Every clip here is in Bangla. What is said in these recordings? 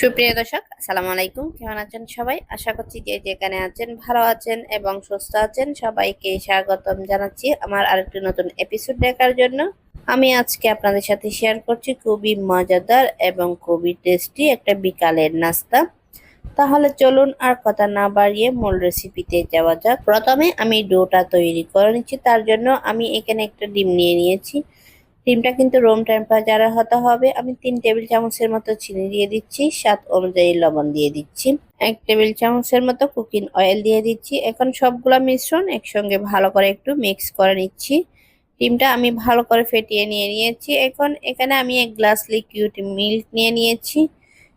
সুপ্রিয় দর্শক, আসসালামু আলাইকুম। কেমন আছেন সবাই? আশা করছি যে যেখানে আছেন ভালো আছেন এবং সুস্থ আছেন। সবাইকে স্বাগতম জানাচ্ছি আমার আরেকটি নতুন এপিসোড দেখার জন্য। আমি আজকে আপনাদের সাথে শেয়ার করছি খুবই মজাদার এবং খুবই টেস্টি একটা বিকালের নাস্তা। তাহলে চলুন আর কথা না বাড়িয়ে মূল রেসিপিতে যাওয়া যাক। প্রথমে আমি ডোটা তৈরি করে নিচ্ছি। তার জন্য আমি এখানে একটা ডিম নিয়ে নিয়েছি। ডিমটা কিন্তু রুম টেম্পারেচারে হতে হবে, আমি তিন টেবিল চামচের মতো চিনি দিয়ে দিচ্ছি, স্বাদ অনুযায়ী লবণ দিয়ে দিচ্ছি। এক টেবিল চামচের মতো কুকিং অয়েল দিয়ে দিচ্ছি। এখন সবগুলা মিশ্রণ একসঙ্গে ভালো করে একটু মিক্স করে নিচ্ছি। ডিমটা আমি ভালো করে ফেটিয়ে নিয়ে নিয়েছি। এখন এখানে আমি এক গ্লাস লিকুইড মিল্ক নিয়ে নিয়েছি।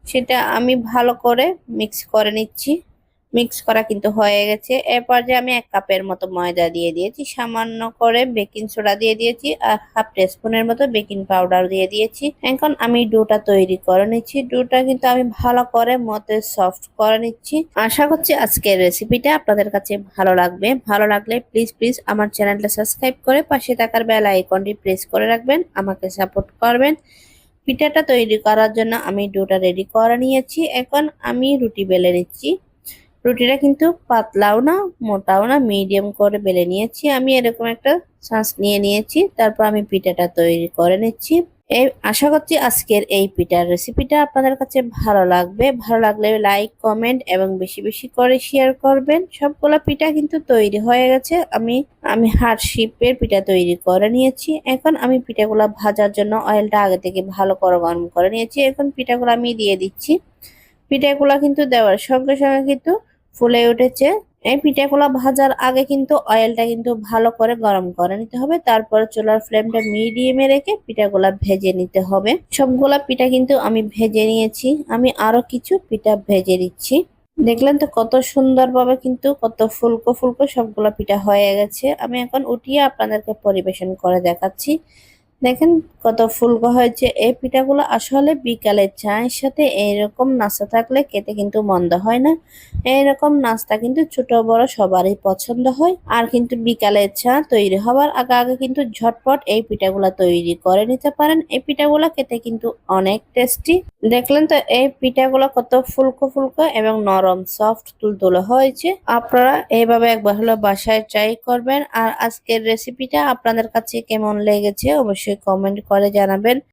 সেটা আমি ভালো করে মিক্স করে নিচ্ছি। মিক্স করা কিন্তু হয়ে গেছে। এরপর যে আমি এক কাপের মতো ময়দা দিয়ে দিয়েছি, সামান্য করে বেকিং সোডা দিয়ে দিয়েছি, আর হাফ টিস্পুনের মতো বেকিং পাউডার দিয়ে দিয়েছি। এখন আমি ডোটা তৈরি করে নিচ্ছি। ডোটা কিন্তু আমি ভালো করে মতে সফট করে নিচ্ছি। আশা করছি আজকের রেসিপিটা আপনাদের কাছে ভালো লাগবে। ভালো লাগলে প্লিজ প্লিজ আমার চ্যানেলটা সাবস্ক্রাইব করে পাশে থাকার বেল আইকনটি প্রেস করে রাখবেন, আমাকে সাপোর্ট করবেন। পিঠাটা তৈরি করার জন্য আমি ডোটা রেডি করে নিয়েছি। এখন আমি রুটি বেলে নিচ্ছি। রুটিটা কিন্তু পাতলাও না, মোটাও না মিডিয়াম করে বেলে নিয়েছি। আমি এরকম একটা শ্বাস নিয়ে নিয়েছি, তারপর আমি পিঠাটা তৈরি করে নিচ্ছি। এই আশা করছি আজকের এই পিঠার রেসিপিটা আপনাদের কাছে ভালো লাগবে। ভালো লাগলে লাইক কমেন্ট এবং বেশি বেশি করে শেয়ার করবেন। সবগুলো পিঠা কিন্তু তৈরি হয়ে গেছে। আমি আমি হার্ড শিপের পিঠা তৈরি করে নিয়েছি। এখন আমি পিঠাগুলো ভাজার জন্য অয়েলটা আগে থেকে ভালো করে গরম করে নিয়েছি। এখন পিঠাগুলো আমি দিয়ে দিচ্ছি। পিঠাগুলো কিন্তু দেওয়ার সঙ্গে সঙ্গে কিন্তু ফুলে উঠেছে। এই পিঠাগুলো ভাজার আগে কিন্তু অয়েলটা কিন্তু ভালো করে গরম করে নিতে হবে। তারপরে চুলার ফ্লেমটা মিডিয়ামে রেখে পিঠাগুলা ভেজে নিতে হবে। সবগুলা পিঠা কিন্তু আমি ভেজে নিয়েছি। আমি আরও কিছু পিঠা ভেজে দিচ্ছি দেখলেন তো কত সুন্দরভাবে কিন্তু কত ফুলকো ফুলকো সবগুলো পিঠা হয়ে গেছে। আমি এখন উঠিয়ে আপনাদেরকে পরিবেশন করে দেখাচ্ছি। দেখেন কত ফুলকো হয়েছে। এই পিঠাগুলো আসলে বিকালের চায়ের সাথে এইরকম নাস্তা থাকলে খেতে কিন্তু মন্দ হয় না। এইরকম নাস্তা কিন্তু ছোট বড় সবারই পছন্দ হয়। আর কিন্তু বিকালের চা তৈরি হওয়ার আগে আগে কিন্তু ঝটপট এই পিঠাগুলো তৈরি করে নিতে পারেন। এই পিঠাগুলো খেতে কিন্তু অনেক টেস্টি। দেখলেন তো, এই পিঠাগুলো কত ফুলকো ফুলকো এবং নরম, সফট, তুলতুলে হয়েছে। আপনারা এইভাবে একবার হলো বাসায় ট্রাই করবেন। আর আজকের রেসিপিটা আপনাদের কাছে কেমন লেগেছে কমেন্ট করে জানাবেন।